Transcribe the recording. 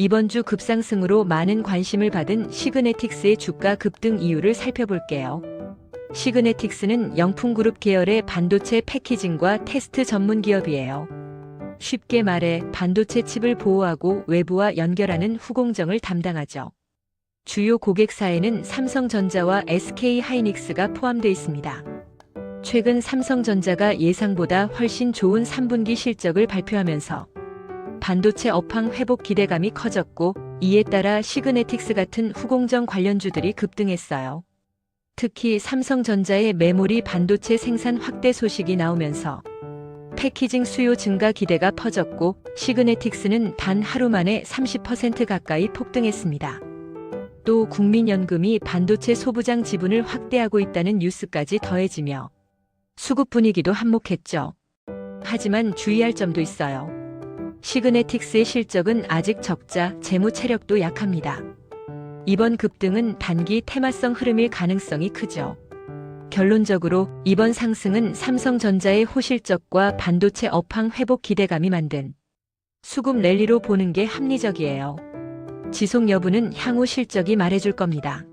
이번 주 급상승으로 많은 관심을 받은 시그네틱스의 주가 급등 이유를 살펴볼게요. 시그네틱스는 영풍그룹 계열의 반도체 패키징과 테스트 전문 기업이에요. 쉽게 말해 반도체 칩을 보호하고 외부와 연결하는 후공정을 담당하죠. 주요 고객사에는 삼성전자와 SK 하이닉스가 포함되어 있습니다. 최근 삼성전자가 예상보다 훨씬 좋은 3분기 실적을 발표하면서 반도체 업황 회복 기대감이 커졌고 이에 따라 시그네틱스 같은 후공정 관련주들이 급등했어요. 특히 삼성전자의 메모리 반도체 생산 확대 소식이 나오면서 패키징 수요 증가 기대가 퍼졌고 시그네틱스는 단 하루 만에 30% 가까이 폭등했습니다. 또 국민연금이 반도체 소부장 지분을 확대하고 있다는 뉴스까지 더해지며 수급 분위기도 한몫했죠. 하지만 주의할 점도 있어요. 시그네틱스의 실적은 아직 적자, 재무 체력도 약합니다. 이번 급등은 단기 테마성 흐름일 가능성이 크죠. 결론적으로 이번 상승은 삼성전자의 호실적과 반도체 업황 회복 기대감이 만든 수급 랠리로 보는 게 합리적이에요. 지속 여부는 향후 실적이 말해줄 겁니다.